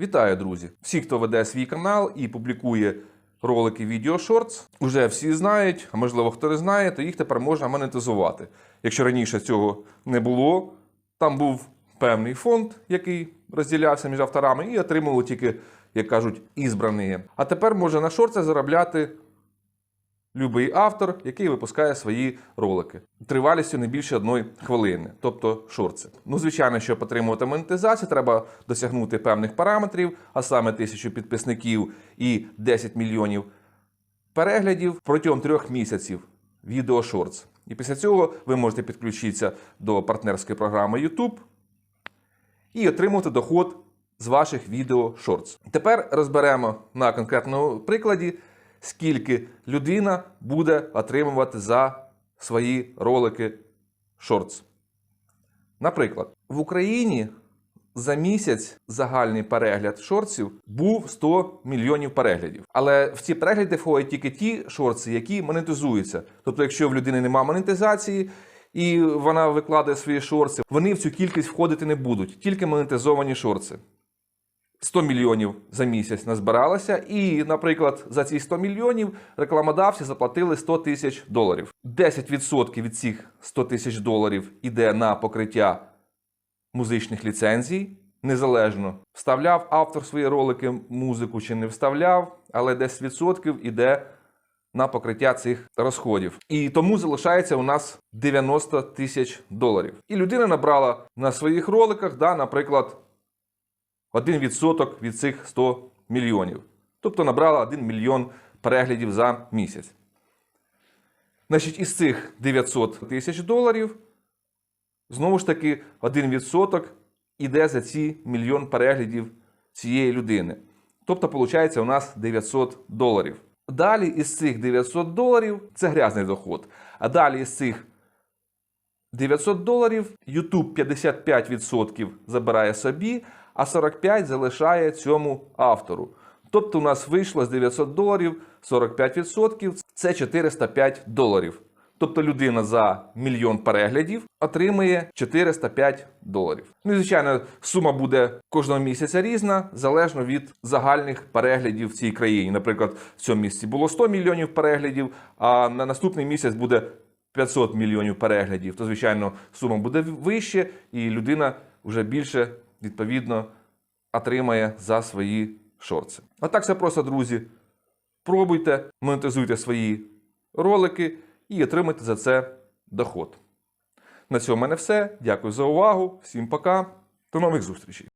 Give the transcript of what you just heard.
Вітаю, друзі! Всі, хто веде свій канал і публікує ролики відео шортс, вже всі знають, а можливо хто не знає, то їх тепер можна монетизувати. Якщо раніше цього не було, там був певний фонд, який розділявся між авторами, і отримували тільки, як кажуть, ізбрані. А тепер може на шорти заробляти любий автор, який випускає свої ролики тривалістю не більше одної хвилини, тобто шорти. Ну, звичайно, щоб отримувати монетизацію, треба досягнути певних параметрів, а саме тисячу підписників і 10 мільйонів переглядів протягом трьох місяців відео шортс. І після цього ви можете підключитися до партнерської програми YouTube і отримувати доход з ваших відео шортс. Тепер розберемо на конкретному прикладі, скільки людина буде отримувати за свої ролики шортс. Наприклад, в Україні за місяць загальний перегляд шортсів був 100 мільйонів переглядів. Але в ці перегляди входять тільки ті шортси, які монетизуються. Тобто, якщо в людини немає монетизації і вона викладає свої шортси, вони в цю кількість входити не будуть, тільки монетизовані шортси. 100 мільйонів за місяць назбиралося, і, наприклад, за ці 100 мільйонів рекламодавці заплатили 100 тисяч доларів. 10% від цих 100 тисяч доларів іде на покриття музичних ліцензій. Незалежно вставляв автор свої ролики музику чи не вставляв, але 10% іде на покриття цих розходів. І тому залишається у нас 90 тисяч доларів. І людина набрала на своїх роликах, да, наприклад, 1% від цих 100 мільйонів. Тобто набрала 1 мільйон переглядів за місяць. Значить, із цих 900 тисяч доларів, знову ж таки, 1% іде за ці мільйон переглядів цієї людини. Тобто, виходить, у нас 900 доларів. Далі із цих 900 доларів це грязний доход. А далі із цих 900 доларів YouTube 55% забирає собі, а 45% залишає цьому автору. Тобто у нас вийшло з 900 доларів 45% це 405 доларів. Тобто людина за мільйон переглядів отримує 405 доларів. Ну і звичайно, сума буде кожного місяця різна, залежно від загальних переглядів в цій країні. Наприклад, в цьому місяці було 100 мільйонів переглядів, а на наступний місяць буде 500 мільйонів переглядів. То, звичайно, сума буде вище, і людина вже більше відповідно отримає за свої шорти. А так все просто, друзі. Пробуйте, монетизуйте свої ролики і отримайте за це доход. На цьому в мене все. Дякую за увагу. Всім пока. До нових зустрічей.